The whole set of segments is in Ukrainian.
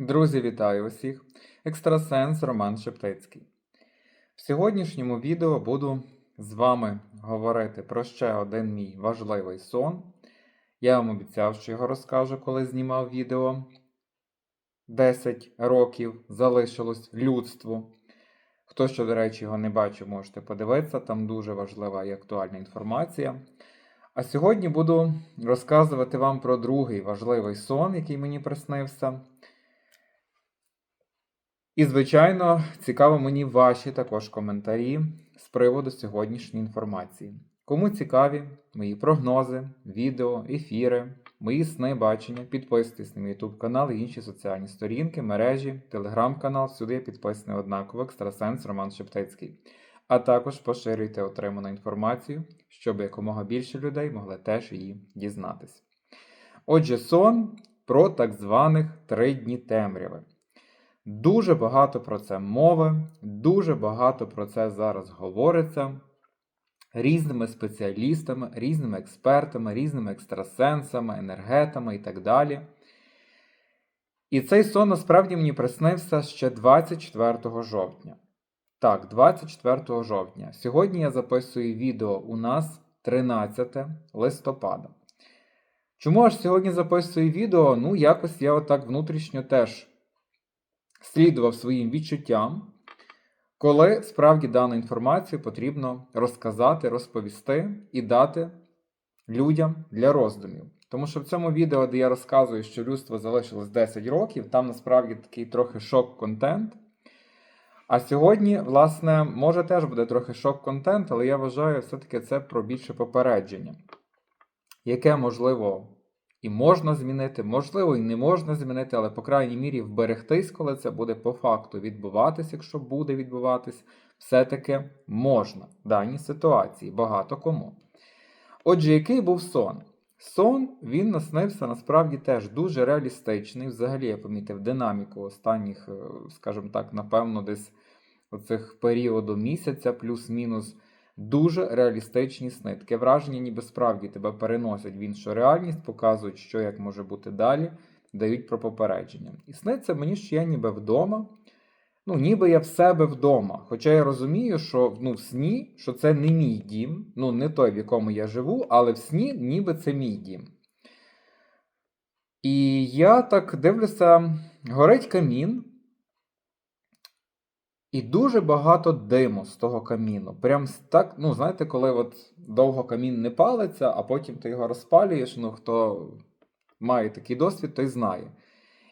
Друзі, вітаю усіх! Екстрасенс Роман Шептицький. В сьогоднішньому відео буду з вами говорити про ще один мій важливий сон. Я вам обіцяв, що його розкажу, коли знімав відео. 10 років залишилось людству. Хто що, до речі, його не бачив, можете подивитися, там дуже важлива і актуальна інформація. А сьогодні буду розказувати вам про другий важливий сон, який мені приснився. І, звичайно, цікаво мені ваші також коментарі з приводу сьогоднішньої інформації. Кому цікаві мої прогнози, відео, ефіри, мої сни, бачення, підписуйтесь на мій YouTube канал і інші соціальні сторінки, мережі, телеграм-канал, сюди я підписаний однаково екстрасенс Роман Шептицький. А також поширюйте отриману інформацію, щоб якомога більше людей могли теж її дізнатися. Отже, сон про так званих три дні темряви. Дуже багато про це мови, дуже багато про це зараз говориться різними спеціалістами, різними експертами, різними екстрасенсами, енергетами і так далі. І цей сон насправді мені приснився ще 24 жовтня. Так, 24 жовтня. Сьогодні я записую відео у нас 13 листопада. Чому аж сьогодні записую відео? Ну, якось я отак внутрішньо теж слідував своїм відчуттям, коли справді дану інформацію потрібно розказати, розповісти і дати людям для роздумів. Тому що в цьому відео, де я розказую, що людство залишилось 10 років, там насправді такий трохи шок-контент. А сьогодні, власне, може теж буде трохи шок-контент, але я вважаю, все-таки це про більше попередження, яке можливо і можна змінити, можливо, і не можна змінити, але, по крайній мірі, вберегтись, коли це буде по факту відбуватись, якщо буде відбуватись, все-таки можна в даній ситуації багато кому. Отже, який був сон? Сон він наснився насправді теж дуже реалістичний. Взагалі, я помітив динаміку останніх, е, скажімо так, напевно, десь оцих періоду місяця, плюс-мінус. Дуже реалістичні сни. Таке враження, ніби справді тебе переносять в іншу реальність, показують, що як може бути далі, дають про попередження. І сниться мені, що я ніби вдома, ну, ніби я в себе вдома. Хоча я розумію, що ну, в сні, що це не мій дім, ну не той, в якому я живу, але в сні ніби це мій дім. І я так дивлюся, горить камін. І дуже багато диму з того каміну. Прям так, ну, знаєте, коли от довго камін не палиться, а потім ти його розпалюєш, ну хто має такий досвід, той знає.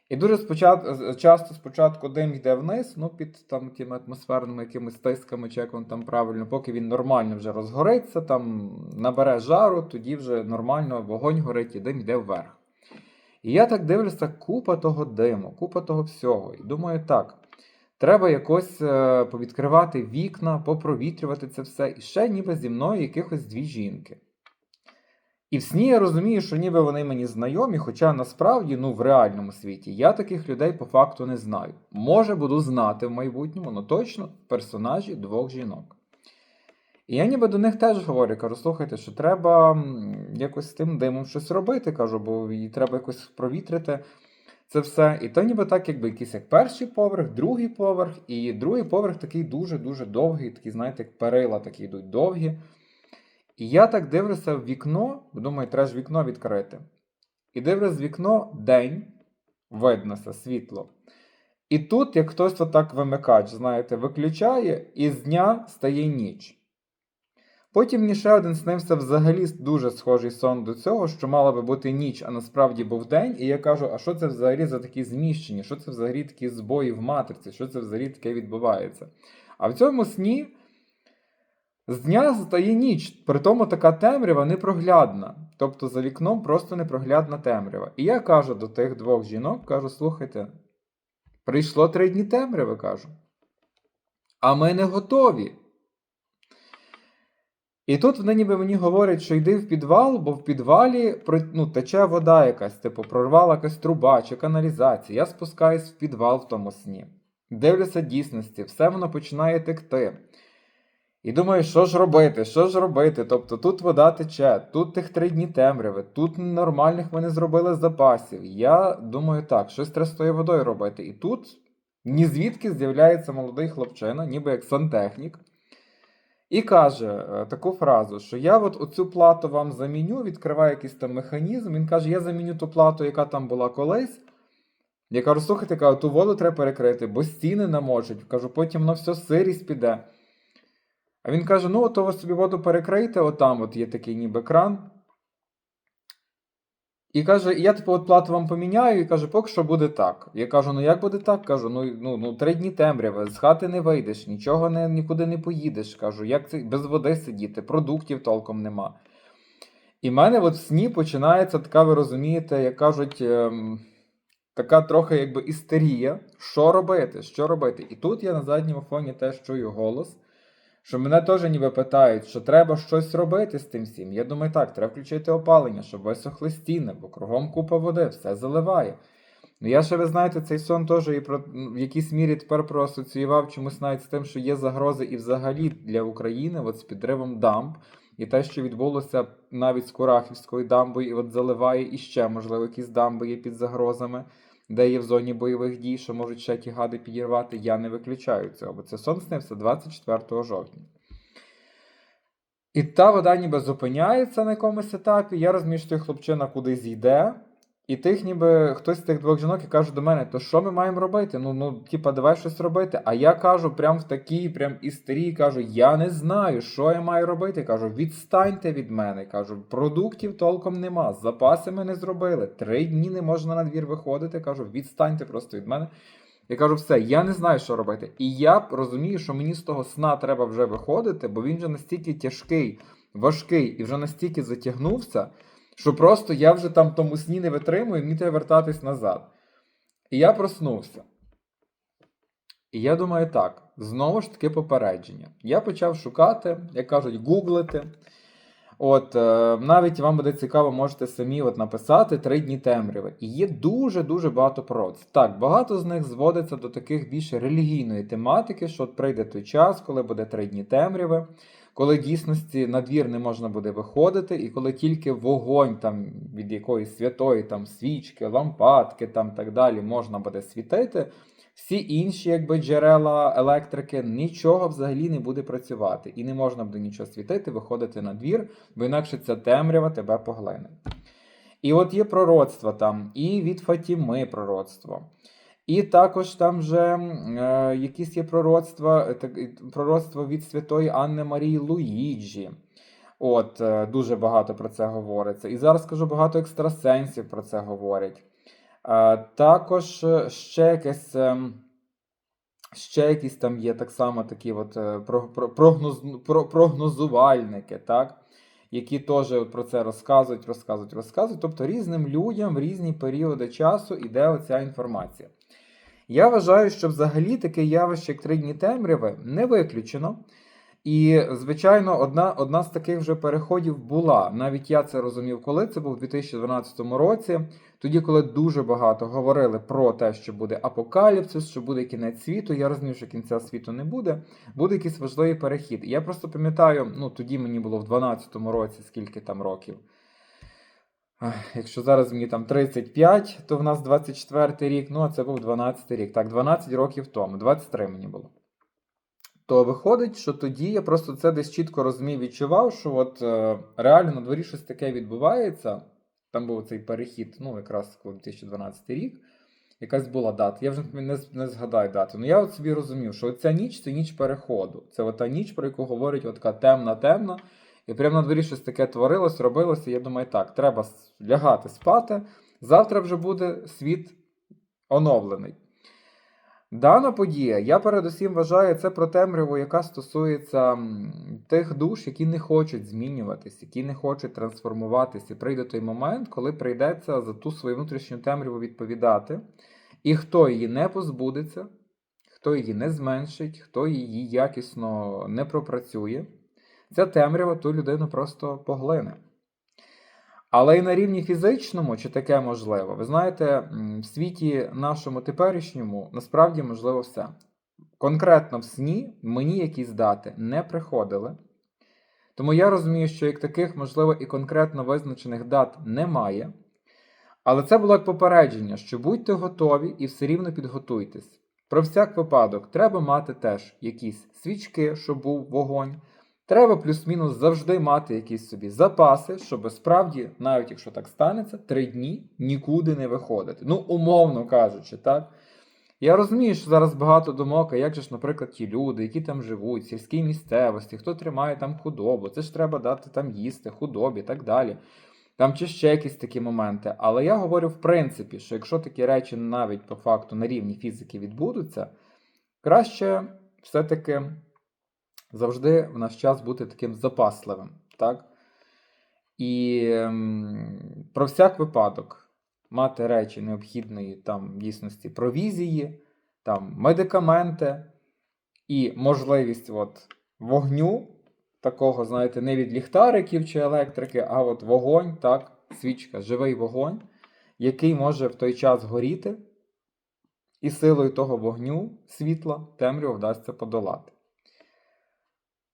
І дуже спочатку, часто спочатку дим йде вниз, ну, під там тими атмосферними якимись тисками, чи як він там правильно, поки він нормально вже розгориться, там набере жару, тоді вже нормально вогонь горить і дим йде вверх. І я так дивлюся, купа того диму, купа того всього. І думаю, так. Треба якось е, повідкривати вікна, попровітрювати це все. І ще ніби зі мною якихось дві жінки. І в сні я розумію, що ніби вони мені знайомі, хоча насправді, ну, в реальному світі, я таких людей по факту не знаю. Може, буду знати в майбутньому, але точно персонажі двох жінок. І я ніби до них теж говорю, кажу, слухайте, що треба якось з тим димом щось робити, кажу, бо її треба якось провітрити це все. І то ніби так, якби якийсь як перший поверх, другий поверх, і другий поверх такий дуже-дуже довгий, такий, знаєте, як перила такі йдуть довгі. І я так дивлюся в вікно, думаю, треба ж вікно відкрити. І дивлюсь в вікно день, виднося, світло. І тут, як хтось отак вимикач, знаєте, виключає, і з дня стає ніч. Потім мені ще один снився взагалі дуже схожий сон до цього, що мала би бути ніч, а насправді був день. І я кажу, а що це взагалі за такі зміщення? Що це взагалі такі збої в матриці? Що це взагалі таке відбувається? А в цьому сні з дня стає ніч, при тому така темрява непроглядна. Тобто за вікном просто непроглядна темрява. І я кажу до тих двох жінок, кажу, слухайте, прийшло три дні темряви, кажу. А ми не готові. І тут вони ніби мені говорять, що йди в підвал, бо в підвалі ну, тече вода якась, типу, прорвала якась труба чи каналізація. Я спускаюсь в підвал в тому сні. Дивлюся дійсності, все воно починає текти. І думаю, що ж робити, що ж робити? Тобто тут вода тече, тут тих три дні темряви, тут нормальних вони зробили запасів. Я думаю, так, щось треба з тою водою робити. І тут ні звідки з'являється молодий хлопчина, ніби як сантехнік, і каже е, таку фразу, що я от оцю плату вам заміню, відкриває якийсь там механізм. Він каже, я заміню ту плату, яка там була колись. Я кажу, слухайте, кажу, ту воду треба перекрити, бо стіни намочать. Кажу, потім воно все сирість піде. А він каже: ну, то ви собі воду перекрийте, отам от є такий ніби кран. І каже, я типу от плату вам поміняю, і каже, поки що буде так. Я кажу, ну як буде так? Кажу, ну, ну, ну три дні темряви, з хати не вийдеш, нічого не, нікуди не поїдеш. Кажу, як це без води сидіти, продуктів толком нема. І в мене от в сні починається така, ви розумієте, як кажуть, ем, така трохи якби істерія. Що робити? Що робити? І тут я на задньому фоні теж чую голос, що мене теж ніби питають, що треба щось робити з тим всім. Я думаю, так, треба включити опалення, щоб висохли стіни, бо кругом купа води, все заливає. Ну я ще, ви знаєте, цей сон теж і про, в якійсь мірі тепер проасоціював чомусь навіть з тим, що є загрози і взагалі для України от з підривом дамб. І те, що відбулося навіть з Курахівською дамбою, і от заливає і ще, можливо, якісь дамби є під загрозами, де є в зоні бойових дій, що можуть ще ті гади підірвати, я не виключаю цього, бо це сон снився 24 жовтня. І та вода ніби зупиняється на якомусь етапі. Я розумію, що хлопчина кудись йде. І тих, ніби хтось з тих двох жінок і каже до мене, то що ми маємо робити? Ну, ну, типа, давай щось робити. А я кажу, прям в такій, прям істерії, кажу, я не знаю, що я маю робити. Кажу, відстаньте від мене. Кажу, продуктів толком нема, запаси ми не зробили. Три дні не можна на двір виходити. Кажу, відстаньте просто від мене. Я кажу, все, я не знаю, що робити. І я розумію, що мені з того сна треба вже виходити, бо він вже настільки тяжкий, важкий і вже настільки затягнувся, що просто я вже там тому сні не витримую, мені треба вертатись назад. І я проснувся. І я думаю, так, знову ж таки попередження. Я почав шукати, як кажуть, гуглити. От, е, навіть вам буде цікаво, можете самі от написати три дні темряви. І є дуже-дуже багато пророцтв. Так, багато з них зводиться до таких більш релігійної тематики, що от прийде той час, коли буде три дні темряви, коли дійсності на двір не можна буде виходити, і коли тільки вогонь там від якоїсь святої там свічки, лампадки там так далі можна буде світити. Всі інші, якби джерела електрики, нічого взагалі не буде працювати, і не можна буде нічого світити, виходити на двір, бо інакше ця темрява тебе поглине. І от є пророцтва там, і від Фатіми пророцтво. І також там вже е, якісь є пророцтва, е, і від святої Анни Марії Луїджі. От, е, дуже багато про це говориться. І зараз скажу, багато екстрасенсів про це говорять. Е, також е, ще якесь. е, Ще якісь там є так само такі от е, про- про- прогноз, прогнозувальники, так? які теж про це розказують, розказують, розказують. Тобто різним людям в різні періоди часу йде оця інформація. Я вважаю, що взагалі таке явище, як три дні темряви, не виключено. І, звичайно, одна, одна з таких вже переходів була. Навіть я це розумів, коли це був у 2012 році, тоді, коли дуже багато говорили про те, що буде апокаліпсис, що буде кінець світу. Я розумів, що кінця світу не буде, буде якийсь важливий перехід. Я просто пам'ятаю, ну тоді мені було в 2012 році, скільки там років. Якщо зараз мені там 35, то в нас 24 рік, ну а це був 12 рік. Так, 12 років тому, 23 мені було. То виходить, що тоді я просто це десь чітко розумів, відчував, що от е, реально на дворі щось таке відбувається. Там був цей перехід, ну якраз коли 2012 рік, якась була дата. Я вже не, не згадаю дату. Ну я от собі розумів, що ця ніч це ніч переходу. Це от та ніч, про яку говорять, от така темна, темна. І прямо на дворі щось таке творилось, робилося. Я думаю, так, треба лягати спати. Завтра вже буде світ оновлений. Дана подія, я передусім вважаю це про темряву, яка стосується тих душ, які не хочуть змінюватись, які не хочуть трансформуватись. І прийде той момент, коли прийдеться за ту свою внутрішню темряву відповідати. І хто її не позбудеться, хто її не зменшить, хто її якісно не пропрацює, ця темрява ту людину просто поглине. Але і на рівні фізичному, чи таке можливо, ви знаєте, в світі нашому теперішньому насправді можливо все. конкретно в сні мені якісь дати не приходили. Тому я розумію, що як таких, можливо, і конкретно визначених дат немає. Але це було як попередження, що будьте готові і все рівно підготуйтесь. Про всяк випадок, треба мати теж якісь свічки, щоб був вогонь. Треба плюс-мінус завжди мати якісь собі запаси, щоб справді, навіть якщо так станеться, три дні нікуди не виходити. Ну, умовно кажучи, так. Я розумію, що зараз багато думок, а як же ж, наприклад, ті люди, які там живуть, сільській місцевості, хто тримає там худобу, це ж треба дати там їсти, худобі і так далі. Там чи ще якісь такі моменти. Але я говорю в принципі, що якщо такі речі навіть по факту на рівні фізики відбудуться, краще все-таки завжди в наш час бути таким запасливим. так? І ем, про всяк випадок мати речі необхідної там дійсності провізії, там медикаменти і можливість от, вогню, такого, знаєте, не від ліхтариків чи електрики, а от вогонь, так, свічка, живий вогонь, який може в той час горіти, і силою того вогню світла темряву вдасться подолати.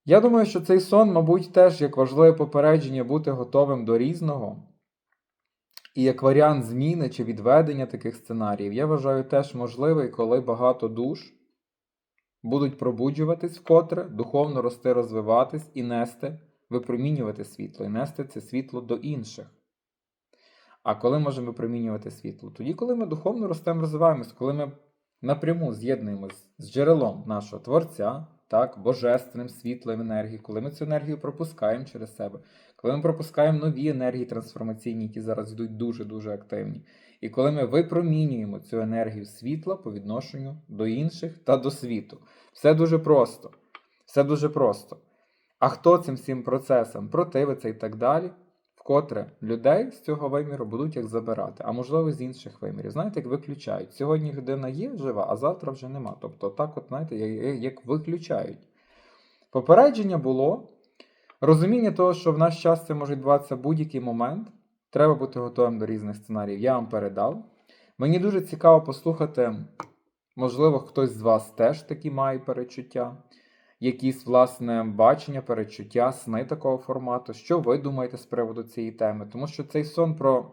Я думаю, що цей сон, мабуть, теж як важливе попередження бути готовим до різного. І як варіант зміни чи відведення таких сценаріїв, я вважаю теж можливий, коли багато душ будуть пробуджуватись вкотре, духовно рости, розвиватись і нести, випромінювати світло, і нести це світло до інших. А коли можемо випромінювати світло? Тоді, коли ми духовно ростемо, розвиваємось, коли ми напряму з'єднуємось з джерелом нашого Творця, так, божественним світлом енергії, коли ми цю енергію пропускаємо через себе, коли ми пропускаємо нові енергії трансформаційні, які зараз йдуть дуже-дуже активні. І коли ми випромінюємо цю енергію світла по відношенню до інших та до світу. Все дуже просто. Все дуже просто. А хто цим всім процесам противиться і так далі, вкотре людей з цього виміру будуть як забирати, а можливо з інших вимірів. Знаєте, як виключають. Сьогодні людина є жива, а завтра вже нема. Тобто, так, от, знаєте, як виключають. Попередження було. Розуміння того, що в наш час це може відбуватися будь-який момент. Треба бути готовим до різних сценаріїв. Я вам передав. Мені дуже цікаво послухати, можливо, хтось з вас теж такі має перечуття, якісь, власне, бачення, перечуття, сни такого формату. Що ви думаєте з приводу цієї теми? Тому що цей сон про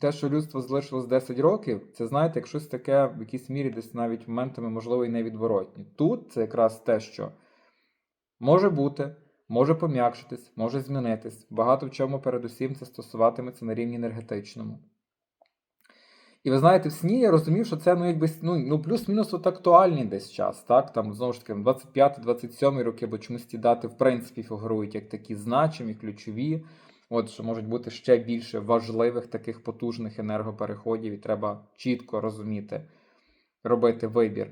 те, що людство залишилось 10 років, це знаєте, як щось таке в якійсь мірі десь навіть моментами, можливо, і невідворотні. Тут це якраз те, що може бути. Може пом'якшитись, може змінитись. Багато в чому, передусім, це стосуватиметься на рівні енергетичному. І ви знаєте, в сні я розумів, що це ну, якби, ну, ну плюс-мінус от актуальний десь час. так? Там, знову ж таки, 25-27 роки, бо чомусь ті дати, в принципі, фігурують як такі значимі, ключові. От, що можуть бути ще більше важливих таких потужних енергопереходів, і треба чітко розуміти, робити вибір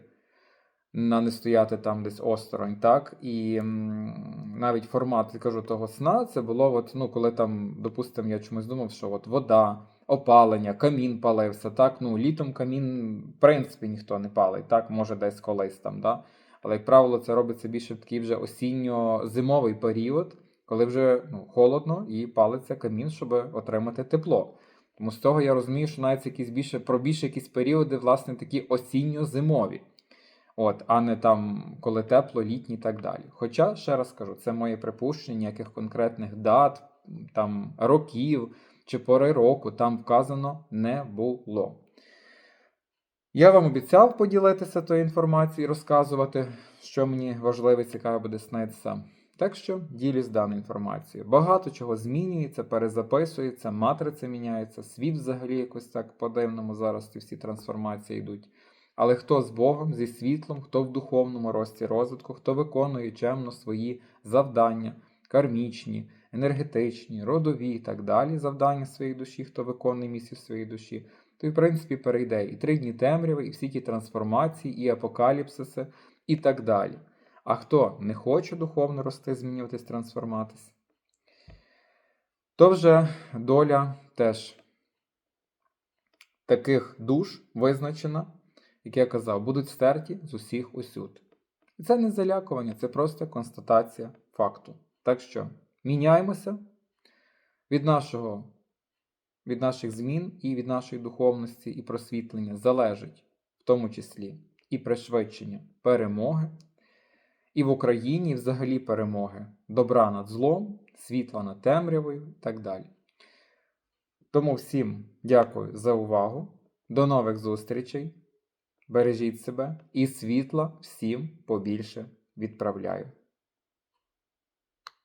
на не стояти там десь осторонь, так? І м, навіть формат, я кажу, того сна, це було, от, ну, коли там, допустимо, я чомусь думав, що от вода, опалення, камін палився, так? Ну, літом камін, в принципі, ніхто не палить, так, може десь колись там, да? Але, як правило, це робиться більше в такий вже осінньо-зимовий період, коли вже ну, холодно і палиться камін, щоб отримати тепло. Тому з цього я розумію, що навіть якісь більше про більше якісь періоди, власне, такі осінньо-зимові. От, а не там, коли тепло, літні і так далі. Хоча, ще раз кажу, це моє припущення, ніяких конкретних дат, там, років чи пори року там вказано не було. Я вам обіцяв поділитися тою інформацією, розказувати, що мені важливо і цікаво буде снитися. Так що ділюсь даною інформацією. Багато чого змінюється, перезаписується, матриця міняється, світ взагалі якось так по-дивному зараз ці всі трансформації йдуть. Але хто з Богом, зі світлом, хто в духовному рості розвитку, хто виконує чемно свої завдання, кармічні, енергетичні, родові і так далі, завдання своєї душі, хто виконує місію своєї душі, то, в принципі, перейде і три дні темряви, і всі ті трансформації, і апокаліпсиси, і так далі. А хто не хоче духовно рости, змінюватись, трансформатись, то вже доля теж таких душ визначена як я казав, будуть стерті з усіх усюд. І це не залякування, це просто констатація факту. Так що міняємося від нашого, від наших змін і від нашої духовності і просвітлення залежить в тому числі і пришвидшення перемоги, і в Україні і взагалі перемоги, добра над злом, світла над темрявою і так далі. Тому всім дякую за увагу. До нових зустрічей. Бережіть себе і світла всім побільше відправляю.